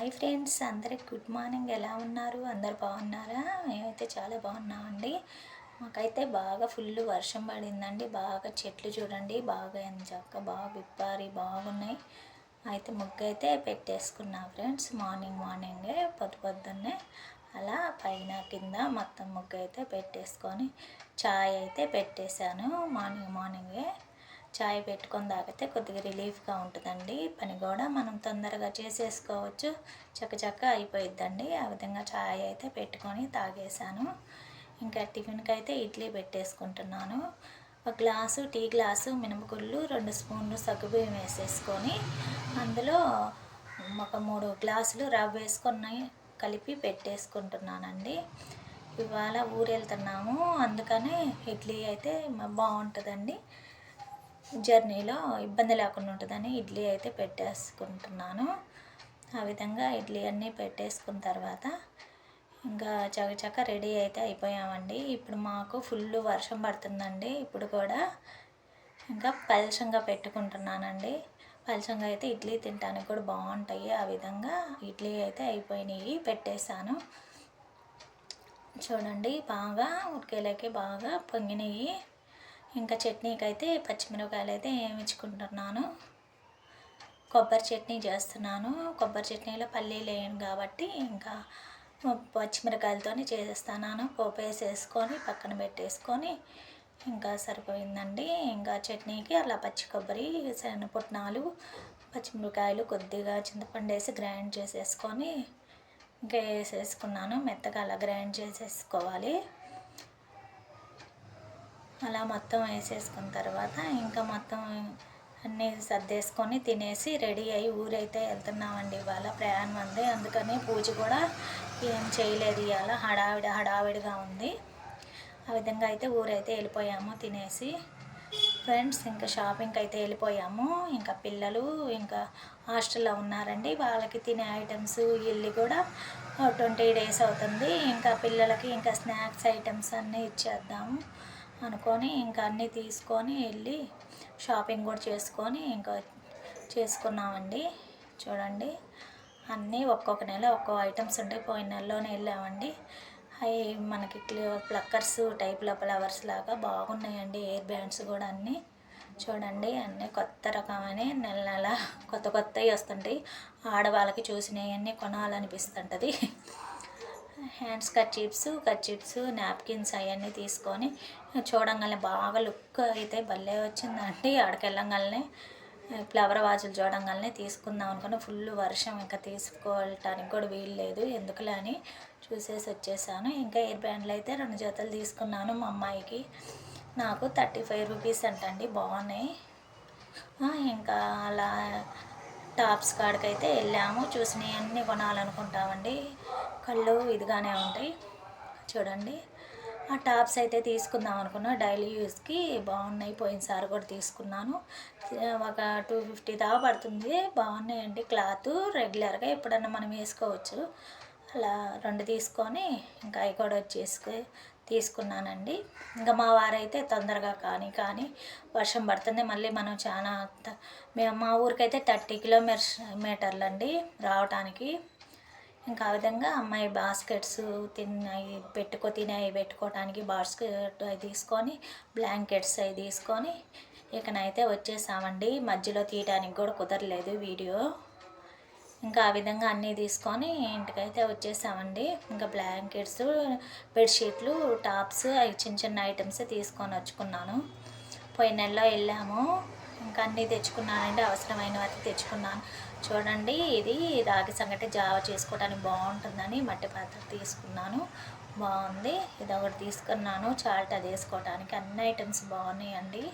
Hi friends అందరికి good morning. ఎలా ఉన్నారు? అందరు బాగున్నారా? మేమైతే చాలా బాగున్నామండి. మాకైతే బాగా ఫుల్ వర్షం పడిందండి. బాగా చెట్లు చూడండి. బాగా చక్క బాగా విప్పారి బాగున్నాయి. అయితే ముగ్గు అయితే పెట్టేసుకున్నా ఫ్రెండ్స్. మార్నింగ్ మార్నింగే పొద్దు పొద్దున్నే అలా పైన కింద మొత్తం ముగ్గు అయితే పెట్టేసుకొని చాయ్ అయితే పెట్టేశాను. మార్నింగ్ మార్నింగే చాయ్ పెట్టుకొని తాగితే కొద్దిగా రిలీఫ్గా ఉంటుందండి. పని కూడా మనం తొందరగా చేసేసుకోవచ్చు. చక్కచక్క అయిపోయిద్దండి. ఆ విధంగా చాయ్ అయితే పెట్టుకొని తాగేశాను. ఇంకా టిఫిన్కి అయితే ఇడ్లీ పెట్టేసుకుంటున్నాను. ఒక గ్లాసు టీ గ్లాసు మినపగుళ్ళు రెండు స్పూన్లు సగ్గుబియ్యం వేసేసుకొని అందులో ఒక మూడు గ్లాసులు రవ్వ వేసుకొని కలిపి పెట్టేసుకుంటున్నానండి. ఇవాళ ఊరు వెళ్తున్నాము అందుకనే ఇడ్లీ అయితే బాగుంటుందండి. జర్నీలో ఇబ్బంది లేకుండా ఉంటుందని ఇడ్లీ అయితే పెట్టేసుకుంటున్నాను. ఆ విధంగా ఇడ్లీ అన్నీ పెట్టేసుకున్న తర్వాత ఇంకా చకచక రెడీ అయితే అయిపోయామండి. ఇప్పుడు మాకు ఫుల్ వర్షం పడుతుందండి. ఇప్పుడు కూడా ఇంకా పలసంగా పెట్టుకుంటున్నానండి. పలసంగా అయితే ఇడ్లీ తినడానికి కూడా బాగుంటాయి. ఆ విధంగా ఇడ్లీ అయితే అయిపోయినాయి. పెట్టేశాను. చూడండి బాగా ఉడికేలోకి బాగా పొంగినాయి. ఇంకా చట్నీకి అయితే పచ్చిమిరపకాయలు అయితే వేయించుకుంటున్నాను. కొబ్బరి చట్నీ చేస్తున్నాను. కొబ్బరి చట్నీలో పల్లీలు వేయను కాబట్టి ఇంకా పచ్చిమిరకాయలతోనే చేసేస్తున్నాను. పోపు వేసేసుకొని పక్కన పెట్టేసుకొని ఇంకా సరిపోయిందండి. ఇంకా చట్నీకి అలా పచ్చి కొబ్బరి పుట్నాలు పచ్చిమిరకాయలు కొద్దిగా చింతపండు వేసి గ్రైండ్ చేసేసుకొని ఇంకా వేసేసుకున్నాను. మెత్తగా అలా గ్రైండ్ చేసేసుకోవాలి. అలా మొత్తం వేసేసుకున్న తర్వాత ఇంకా మొత్తం అన్నీ సర్దేసుకొని తినేసి రెడీ అయ్యి ఊరైతే వెళ్తున్నామండి ఇవాళ ప్రయాణం ఉంది అందుకని పూజ కూడా ఏం చేయలేదు ఇవాళ. హడావిడి హడావిడిగా ఉంది. ఆ విధంగా అయితే ఊరైతే వెళ్ళిపోయాము తినేసి. ఫ్రెండ్స్ ఇంకా షాపింగ్కి అయితే వెళ్ళిపోయాము. ఇంకా పిల్లలు ఇంకా హాస్టల్లో ఉన్నారండి. వాళ్ళకి తినే ఐటమ్స్ వెళ్ళి కూడా ట్వంటీ డేస్ అవుతుంది. ఇంకా పిల్లలకి ఇంకా స్నాక్స్ ఐటమ్స్ అన్నీ ఇచ్చేద్దాము. అనుకొని ఇంకా అన్నీ తీసుకొని వెళ్ళి షాపింగ్ కూడా చేసుకొని ఇంకా చేసుకున్నామండి. చూడండి. అన్నీ ఒక్కొక్క నెల ఒక్కో ఐటమ్స్ ఉంటాయి. పోయిన నెలలోనే వెళ్ళామండి. అవి మనకి ప్లక్కర్స్ టైప్లో ఫ్లవర్స్ లాగా బాగున్నాయండి. ఎయిర్ బ్యాండ్స్ కూడా అన్నీ. చూడండి. అన్నీ కొత్త రకమైన నెల నెల కొత్త కొత్తవి వస్తుంటాయి. ఆడవాళ్ళకి చూసినవన్నీ కొనాలనిపిస్తుంటుంది. హ్యాండ్స్ కర్చీప్స్ కర్చీప్స్ నాప్కిన్స్ అవన్నీ తీసుకొని చూడంగానే బాగా లుక్ అయితే భలే వచ్చిందండి. ఆడికి వెళ్ళంగానే ఫ్లవర్ వాజులు చూడంగానే తీసుకుందాం అనుకుని ఫుల్ వర్షం ఇంకా తీసుకోవటానికి కూడా వీలు లేదు. ఎందుకులే అని చూసేసి వచ్చేసాను. ఇంకా ఎయిర్ బ్యాండ్లు అయితే రెండు జతలు తీసుకున్నాను మా అమ్మాయికి. నాకు థర్టీ ఫైవ్ రూపీస్ అంటండి. బాగున్నాయి. ఇంకా అలా టాప్స్ కాడికైతే వెళ్ళాము. చూసినవి అన్నీ కొనాలనుకుంటామండి. కళ్ళు ఇదిగానే ఉంటాయి. చూడండి. ఆ టాప్స్ అయితే తీసుకుందాం అనుకున్నా. డైలీ యూస్కి బాగున్నాయి. పోయినసారి కూడా తీసుకున్నాను. ఒక టూ ఫిఫ్టీ దాకా పడుతుంది. బాగున్నాయండి క్లాత్. రెగ్యులర్గా ఎప్పుడన్నా మనం వేసుకోవచ్చు. అలా రెండు తీసుకొని ఇంకా అవి కూడా వచ్చేసుకు తీసుకున్నానండి. ఇంకా మా వారైతే తొందరగా కానీ కానీ వర్షం పడుతుంది. మళ్ళీ మనం చాలా మేము మా ఊరికైతే థర్టీ కిలోమీటర్స్ మీటర్లు అండి రావటానికి. ఇంకా ఆ విధంగా అమ్మాయి బాస్కెట్స్ తిన్నాయి పెట్టుకో తినాయి పెట్టుకోవటానికి బాస్కెట్ అవి తీసుకొని బ్లాంకెట్స్ అవి తీసుకొని ఇకనైతే వచ్చేసామండి. మధ్యలో తీయడానికి కూడా కుదరలేదు వీడియో. ఇంకా ఆ విధంగా అన్నీ తీసుకొని ఇంటికైతే వచ్చేసామండి. ఇంకా బ్లాంకెట్స్ బెడ్షీట్లు టాప్స్ అవి చిన్న చిన్న ఐటమ్స్ తీసుకొని వచ్చుకున్నాను. పోయిన నెలలో వెళ్ళాము. ఇంకా అన్నీ తెచ్చుకున్నానండి. అవసరమైనవి తెచ్చుకున్నాను. చూడండి ఇది రాగి సంగటి జావ చేసుకోవడానికి బాగుంటుందని మట్టి పాత్ర తీసుకున్నాను. బాగుంది. ఇది ఒకటి తీసుకున్నాను. చాల్ట్ అది వేసుకోవడానికి అన్ని ఐటమ్స్ బాగున్నాయండి.